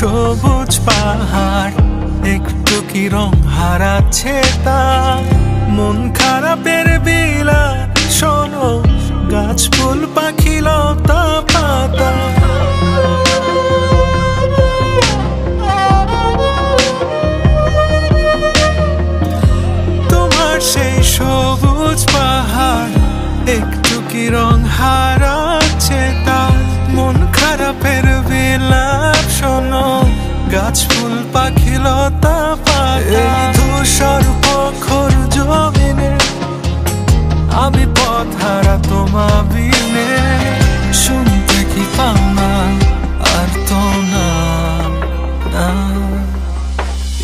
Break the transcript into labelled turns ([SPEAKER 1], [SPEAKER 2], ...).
[SPEAKER 1] সবুজ পাহাড়, একটু কি রং হারাচ্ছে তা? মন খারাপের বিলা শোনো গাছ ফুল পাখি, লতা পাতা। তোমার সেই সবুজ পাহাড়, একটু কি রং হারাচ্ছে